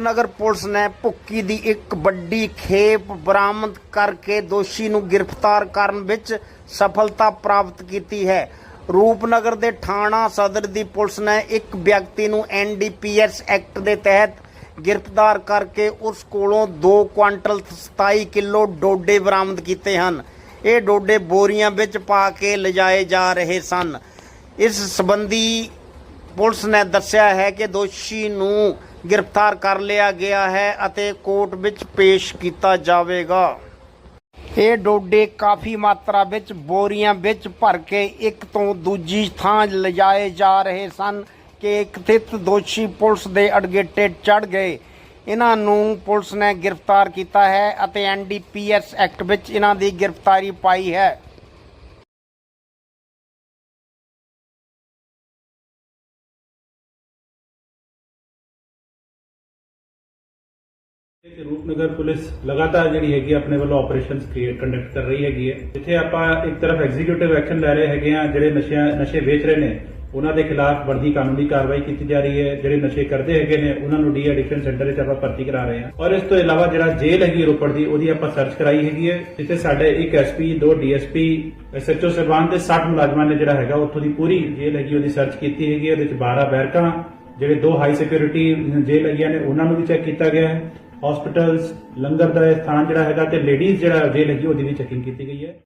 Rupnagar police ਨੇ ਭੁੱਕੀ ਦੀ ਇੱਕ ਵੱਡੀ ਖੇਪ ਬਰਾਮਦ ਕਰਕੇ ਦੋਸ਼ੀ ਨੂੰ ਗ੍ਰਿਫਤਾਰ ਕਰਨ ਵਿੱਚ ਸਫਲਤਾ ਪ੍ਰਾਪਤ ਕੀਤੀ ਹੈ। ਰੂਪਨਗਰ ਦੇ ਥਾਣਾ ਸਦਰ ਦੀ ਪੁਲਿਸ ਨੇ ਇੱਕ ਵਿਅਕਤੀ ਨੂੰ ਐਨਡੀਪੀਐਸ ਐਕਟ ਦੇ ਤਹਿਤ ਗ੍ਰਿਫਤਾਰ ਕਰਕੇ ਉਸ ਕੋਲੋਂ 2 ਕੁਆਂਟਲ 27 ਕਿਲੋ ਡੋਡੇ ਬਰਾਮਦ ਕੀਤੇ ਹਨ। ਇਹ ਡੋਡੇ ਬੋਰੀਆਂ ਵਿੱਚ ਪਾ ਕੇ ਲਿਜਾਏ ਜਾ ਰਹੇ ਸਨ। ਇਸ ਸੰਬੰਧੀ ਪੁਲਿਸ ਨੇ ਦੱਸਿਆ ਹੈ ਕਿ ਦੋਸ਼ੀ ਨੂੰ ਗ੍ਰਿਫਤਾਰ ਕਰ ਲਿਆ ਗਿਆ ਹੈ ਅਤੇ ਕੋਰਟ ਵਿੱਚ ਪੇਸ਼ ਕੀਤਾ ਜਾਵੇਗਾ। ਇਹ ਡੋਡੇ ਕਾਫੀ ਮਾਤਰਾ ਵਿੱਚ ਬੋਰੀਆਂ ਵਿੱਚ ਭਰ ਕੇ ਇੱਕ ਤੋਂ ਦੂਜੀ ਥਾਂ ਲਿਜਾਏ ਜਾ ਰਹੇ ਸਨ ਕਿ ਕਥਿਤ ਦੋਸ਼ੀ ਪੁਲਿਸ ਦੇ ਅਡਗੇਟੇ ਚੜ ਗਏ। ਇਹਨਾਂ ਨੂੰ ਪੁਲਿਸ ਨੇ ਗ੍ਰਿਫਤਾਰ ਕੀਤਾ ਹੈ ਅਤੇ ਐਨਡੀਪੀਐਸ ਐਕਟ ਵਿੱਚ ਇਹਨਾਂ ਦੀ ਗ੍ਰਿਫਤਾਰੀ ਪਾਈ ਹੈ। ਕਿ ਰੂਪਨਗਰ ਪੁਲਿਸ ਲਗਾਤਾਰ ਜਿਹੜੀ ਹੈਗੀ ਆਪਣੇ ਵੱਲੋਂ ਆਪਰੇਸ਼ਨਸ ਕੰਡਕਟ ਕਰ ਰਹੀ ਹੈਗੀ ਹੈ। ਜਿੱਥੇ ਆਪਾਂ ਇੱਕ ਤਰਫ ਐਗਜ਼ੀਕਿਊਟਿਵ ਐਕਸ਼ਨ ਲੈ ਰਹੇ ਹੈਗੇ ਆ, ਜਿਹੜੇ ਨਸ਼ਿਆਂ, ਨਸ਼ੇ ਵੇਚ ਰਹੇ ਨੇ, ਉਹਨਾਂ ਦੇ ਖਿਲਾਫ ਬਣਦੀ ਕਾਨੂੰਨੀ ਕਾਰਵਾਈ ਕੀਤੀ ਜਾ ਰਹੀ ਹੈ। ਜਿਹੜੇ ਨਸ਼ੇ ਕਰਦੇ ਹੈਗੇ ਨੇ, ਉਹਨਾਂ ਨੂੰ ਡੀ ਐਡਿਕਸ਼ਨ ਸੈਂਟਰ ਵਿੱਚ ਆਪਾਂ ਭਰਤੀ ਕਰਾ ਰਹੇ ਹਾਂ। ਔਰ ਇਸ ਤੋਂ ਇਲਾਵਾ ਜਿਹੜਾ ਜੇਲ੍ਹ ਹੈਗੀ ਰੋਪੜ ਦੀ, ਉਹਦੀ ਆਪਾਂ ਸਰਚ ਕਰਾਈ ਹੈਗੀ ਹੈ। ਜਿੱਥੇ ਸਾਡੇ ਇੱਕ ਐਸਪੀ ਦੋ ਡੀਐਸਪੀ ਐਸਐਚਓ ਸਰਵਾਨ ਦੇ 60 ਮੁਲਾਜ਼ਮਾਂ ਨੇ ਜਿਹੜਾ ਹੈਗਾ, ਉੱਥੋਂ ਦੀ ਪੂਰੀ ਜੇਲ੍ਹ ਹੈਗੀ, ਉਹਦੀ ਸਰਚ ਕੀਤੀ ਹੈਗੀ ਹੈ। ਉਹਦੇ ਵਿੱਚ 12 ਬੈਰਕਾਂ, ਜਿਹੜੇ ਦੋ ਹਾਈ ਸਿਕਿਉਰਿਟੀ ਜੇਲ੍ਹ ਹੈਗੀਆਂ ਨੇ, ਉਹਨਾਂ ਨੂੰ ਵੀ ਚੈੱਕ ਕੀਤਾ ਗਿਆ ਹੈ। ਹਸਪੀਟਲਸ ਲੰਗਰ ਦਾ ਇਹ ਸਥਾਨ ਜਿਹੜਾ ਹੈਗਾ ਤੇ ਲੇਡੀਜ਼ ਜਿਹੜਾ ਜੇਲ੍ਹ ਹੈਗੀ ਉਹਦੀ ਵੀ ਚੈਕਿੰਗ ਕੀਤੀ ਗਈ ਹੈ।